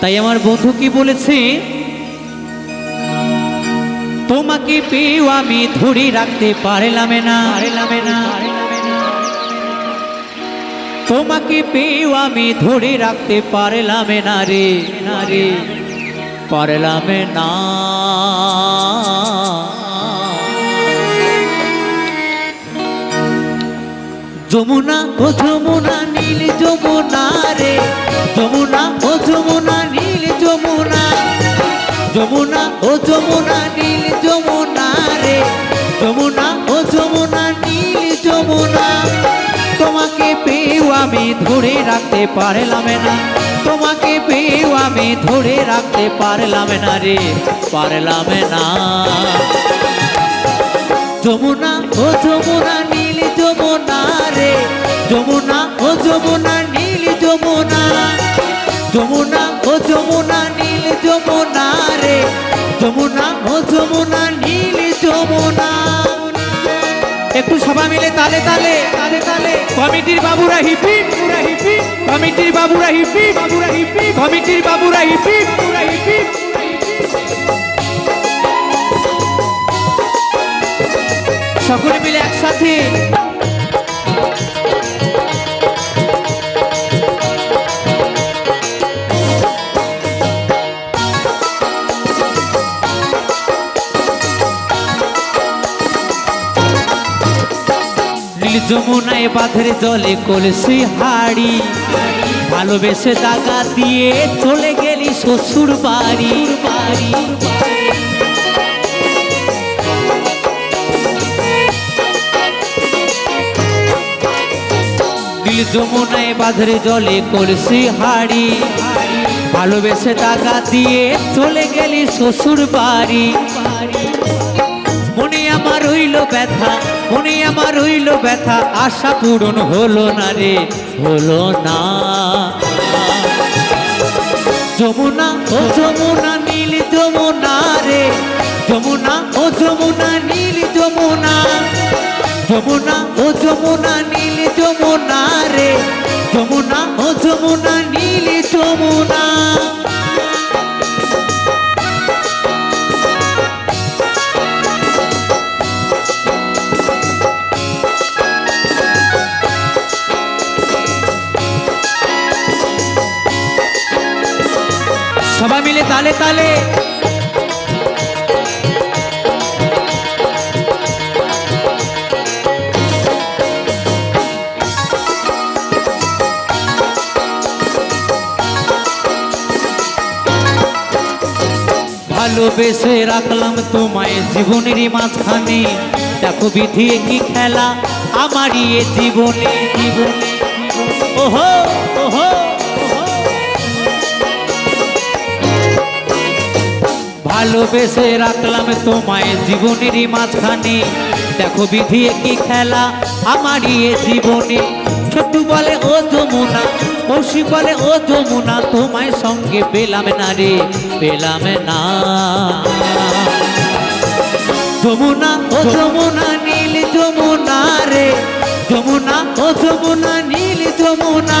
তাই আমার বন্ধু কি বলেছে? তোমাকে পেয়েও আমি ধরে রাখতে পারলাম না। তোমাকে পেয়েও আমি ধরে রাখতে পারলাম না রে না রে। পারলাম না। যমুনা ও যমুনা, নীল যমুনা রে। যমুনা নীল যমুনা রে। যমুনা, ও যমুনা নীল যমুনা। তোমাকে পেয়েও আমি ধরে রাখতে পারলাম না। তোমাকে পেয়েও আমি ধরে রাখতে পারলাম না রে, পারলাম না। যমুনা, ও যমুনা নীল যমুনা রে। যমুনা, ও যমুনা নীল যমুনা। যমুনা, ও যমুনা নীল যমুনা রে। যমুনা, ও যমুনা, নীল যমুনা। একটু সবাই মিলে তালে তালে তালে তালে। কমিটির বাবুরা হিপি পুরা হিপি, কমিটির বাবুরা হিপি বাবুরা হিপি, কমিটির বাবুরা হিপি পুরা হিপি। সকলে মিলে একসাথে যমুনায় বাঁধের জলে কলসি হাড়ি। ভালোবেসে দাগা দিয়ে চলে গেলি শ্বশুর বাড়ি। বাড়ি যমুনায় বাঁধের জলে কলসি হাড়ি। ভালোবেসে দাগা দিয়ে চলে গেলি শ্বশুর বাড়ি। মনে আমার হইল ব্যথা মনে আমার হইল ব্যথা, আশা পূরণ হলো না রে, হলো না। যমুনা ও যমুনা নীল, যমুনা রে। যমুনা ও যমুনা নীল, যমুনা। যমুনা ও যমুনা নীল, যমুনা রে। যমুনা ও যমুনা নীল, যমুনা। মিলে তালে তালে। ভালোবেসে রাখলাম তোমায় জীবনেরই মাঝখানে। দেখো বিধি কি খেলা আমারই জীবনে জীবনে। ওহো ওহো। ভালোবেসে রাখলাম তোমায় জীবনেরই মাঝখানে। দেখো বিধি কি খেলা আমারই এ জীবনে। ছোট্ট বলে, ও যমুনা, কৌশি বলে, ও যমুনা, তোমায় সঙ্গে পেলাম না রে, পেলাম না। যমুনা, ও যমুনা, নীল যমুনা রে। যমুনা, ও যমুনা, নীল যমুনা।